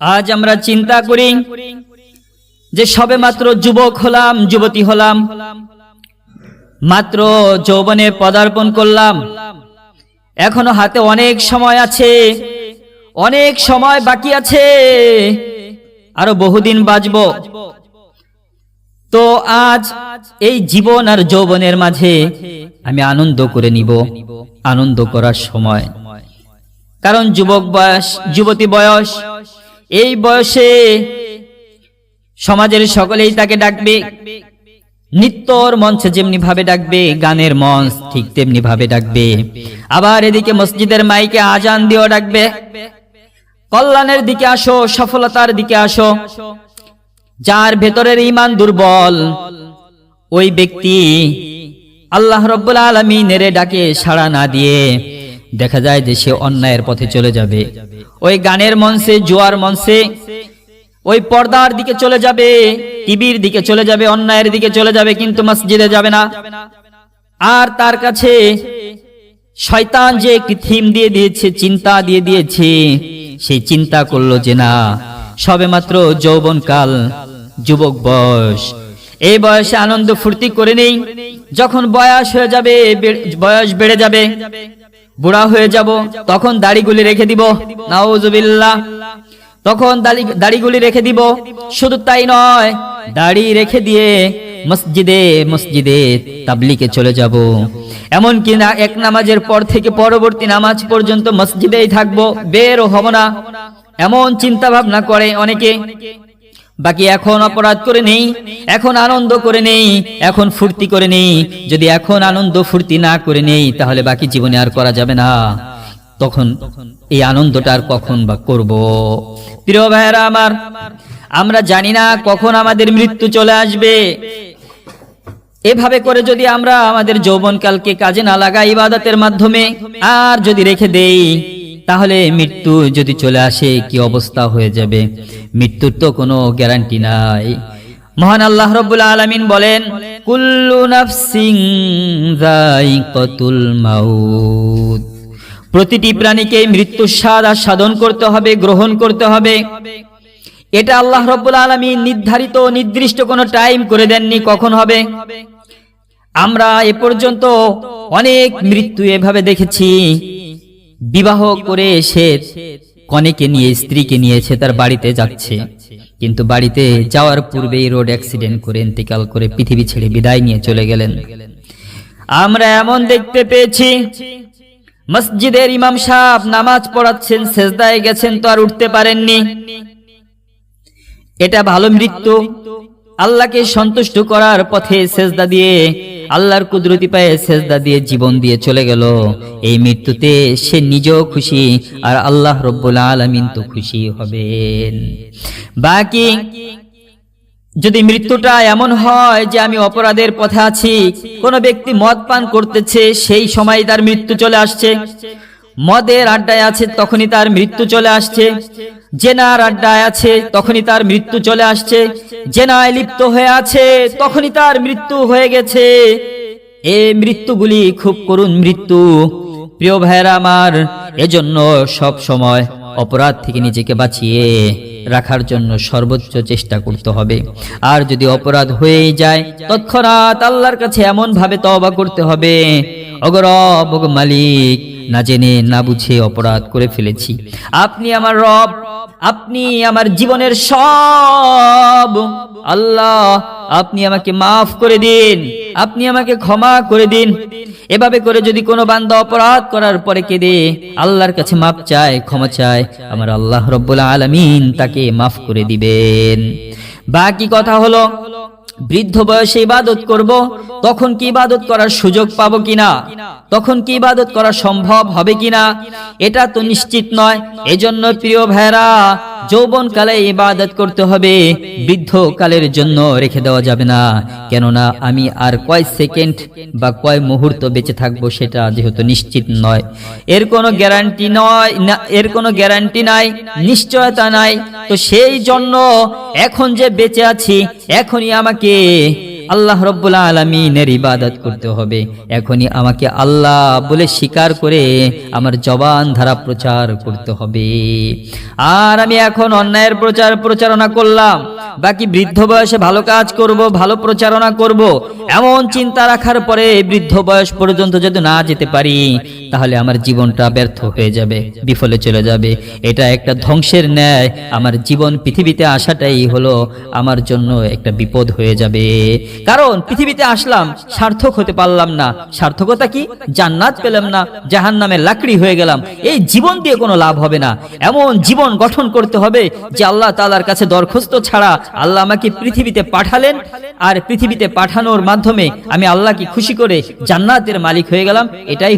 আজ আমরা চিন্তা করি যে সবে মাত্র যুবক হলাম, যুবতী হলাম। মাত্র যৌবনে পদার্পণ করলাম। এখনও হাতে অনেক সময় আছে, অনেক সময় বাকি আছে। আরও বহুদিন বাঁচব। তো আজ এই জীবন আর যৌবনের মাঝে আমি আনন্দ করে নিব, আনন্দ করার সময়। কারণ যুবক বয়স, যুবতী বয়স এই বয়সে সমাজের সকলেই তাকে ডাকবে। নৃত্যর মঞ্চে যেমনি ভাবে ডাকবে, গানের মঞ্চ ঠিক তেমনি ভাবে ডাকবে। আবার এদিকে মসজিদের মাইকে আজান দিয়েও ডাকবে। কল্যাণের দিকে আসো, সফলতার দিকে আসো। যার ভেতরের ইমান দুর্বল, ওই ব্যক্তি আল্লাহ রব্বুল আলমিনের ডাকে সাড়া না দিয়ে দেখা যায় যে সে অন্যায়ের পথে চলে যাবে। ওই গানের মঞ্চে, জোয়ার মঞ্চে, ওই পর্দার দিকে চলে যাবে, টিভির দিকে চলে যাবে, অন্যায়ের দিকে চলে যাবে, কিন্তু মসজিদে যাবে না। আর তার কাছে শয়তান যে একটি থিম দিয়ে দিয়েছে, চিন্তা দিয়ে দিয়েছে সেই চিন্তা করল যে না, সবে সবেমাত্র যৌবনকাল, যুবক বয়স। এই বয়সে আনন্দ ফুর্তি করে নেই, যখন বয়স হয়ে যাবে বয়স বেড়ে যাবে। বুড়া হয়ে যাব, তখন দাড়িগুলি রেখে দিব। নাউজুবিল্লাহ। তখন দাড়ি- দাড়িগুলি রেখে দিব। শুধু তাই নয়, দাড়ি রেখে দিয়ে মসজিদে মসজিদে তাবলিকে চলে যাব। এমন কি না, এক নামাজের পর থেকে পরবর্তী নামাজ পর্যন্ত মসজিদেই থাকব বেরও হব না। এমন চিন্তা ভাবনা করে অনেকে। বাকি এখন অপরাধ করে নেই, এখন আনন্দ করে নেই, এখন ফুর্তি করে নেই। যদি এখন আনন্দ ফুর্তি না করে নেই, তাহলে বাকি জীবনে আর করা যাবে না। তখন এই আনন্দটা আর কখন বা করব? প্রিয় ভাইয়েরা আমার, আমরা জানি না কখন আমাদের মৃত্যু চলে আসবে। এভাবে করে যদি আমরা আমাদের যৌবনকালকে কাজে না লাগাই ইবাদতের মাধ্যমে, আর যদি রেখে দেই তাহলে মৃত্যু যদি চলে আসে, কি অবস্থা হয়ে যাবে? মৃত্যুর তো কোনো গ্যারান্টি নাই। মহান আল্লাহ রব্বুল আলামিন বলেন, কুল্লু নাফসিং যায়িকাতুল মাউত। প্রতিটি প্রাণীকে মৃত্যুর স্বাদ সাধন করতে হবে, গ্রহণ করতে হবে। এটা আল্লাহ রব্বুল আলমী নির্ধারিত নির্দিষ্ট কোনো টাইম করে দেননি, কখন হবে? আমরা এ পর্যন্ত অনেক মৃত্যু এভাবে দেখেছি। বিবাহ করে সে কনেকে নিয়ে, স্ত্রীকে নিয়েছে তার বাড়িতে যাচ্ছে। কিন্তু বাড়িতে যাওয়ার পূর্বেই রোড অ্যাক্সিডেন্ট করে ইন্তেকাল করে পৃথিবী ছেড়ে বিদায় নিয়ে চলে গেলেন। আমরা এমন দেখতে পেয়েছি, মসজিদের ইমাম সাহেব নামাজ পড়াচ্ছেন, সেজদায় গেছেন তো আর উঠতে পারেননি। এটা ভালো মৃত্যু। আল্লাহকে সন্তুষ্ট করার পথে সেজদা দিয়ে, আল্লাহর কুদরতি পায়ে সেজদা দিয়ে জীবন দিয়ে চলে গেল। এই মৃত্যুতে সে নিজেও খুশি আর আল্লাহ রব্বুল আলমিন তো খুশি হবেন। বাকি, যদি মৃত্যুটা এমন হয় যে আমি অপরাধের পথে আছি, কোন ব্যক্তি মদ পান করতেছে, সেই সময় তার মৃত্যু চলে আসছে। মদের আড্ডায় আছে, তখনই তার মৃত্যু চলে আসছে। জেনার আড্ডায় আছে, তখনই তার মৃত্যু চলে আসছে। জেনায় লিপ্ত হয়ে আছে, তখনই তার মৃত্যু হয়ে গেছে। এই মৃত্যুগুলি খুব করুণ মৃত্যু। প্রিয় ভাইয়েরা আমার, এজন্য সব সময় অপরাধ থেকে নিজেকে বাঁচিয়ে রাখার জন্য সর্বোচ্চ চেষ্টা করতে হবে। আর যদি অপরাধ হয়েই যায়, তৎক্ষণাৎ আল্লাহর কাছে এমন ভাবে তওবা করতে হবে অগরব মালিক, না জেনে, না বুঝে অপরাধ করে ফেলেছি। আপনি আমার রব, আপনি আমার জীবনের সব। আল্লাহ, আপনি আমাকে মাফ করে দিন, আপনি আমাকে ক্ষমা করে দিন। এভাবে করে যদি কোনো বান্দা অপরাধ করার পরে কেঁদে, আল্লাহর কাছে মাপ চায়, ক্ষমা চায়, আমার আল্লাহ রব্বুল আলমিন তাকে মাফ করে দিবেন। বাকি কথা হলো বৃদ্ধ বয়সে ইবাদত করব, তখন কি ইবাদত করার সুযোগ পাবো কিনা? তখন কি ইবাদত করা সম্ভব হবে কিনা? এটা তো নিশ্চিত নয়। এজন্য প্রিয় ভাইরা যৌবন কালে ইবাদত করতে হবে, বৃদ্ধ কালের জন্য রেখে দেওয়া যাবে না। কেননা আমি আর কয় সেকেন্ড বা কয় মুহূর্ত বেঁচে থাকব সেটা যেহেতু নিশ্চিত নয়। এর কোনো গ্যারান্টি নয় এর কোনো গ্যারান্টি নাই, নিশ্চয়তা নাই। তো সেই জন্য এখন যে বেঁচে আছি, এখনই আমাকে আল্লাহ রব্বুল আলমিনের ইবাদত করতে হবে। এখনই আমাকে আল্লাহ বলে স্বীকার করে আমার জবান ধারা প্রচার করতে হবে। আর আমি এখন অন্যায়ের প্রচার প্রচারণা করলাম। বাকি বৃদ্ধ বয়সে ভালো কাজ করব, ভালো প্রচারণা করব। এমন চিন্তা রাখার পরে বৃদ্ধ বয়স পর্যন্ত যদি না যেতে পারি, তাহলে আমার জীবনটা ব্যর্থ হয়ে যাবে, বিফলে চলে যাবে। এটা একটা ধ্বংসের ন্যায়। আমার জীবন পৃথিবীতে আসাটাই হলো আমার জন্য একটা বিপদ হয়ে যাবে। কারণ পৃথিবীতে আসলাম, সার্থক হতে পারলাম না। সার্থকতা কি? জান্নাত পেলাম না জাহান নামে লাকড়ি হয়ে গেলাম। এই জীবন দিয়ে কোনো লাভ হবে না। এমন জীবন গঠন করতে হবে যে আল্লাহ তালার কাছে দরখাস্ত ছাড়া আল্লাহ আমাকে পৃথিবীতে পাঠালেন। আর পৃথিবীতে পাঠানোর মাধ্যমে আমি আল্লাহকে খুশি করে জান্নাতের মালিক হয়ে গেলাম। এটাই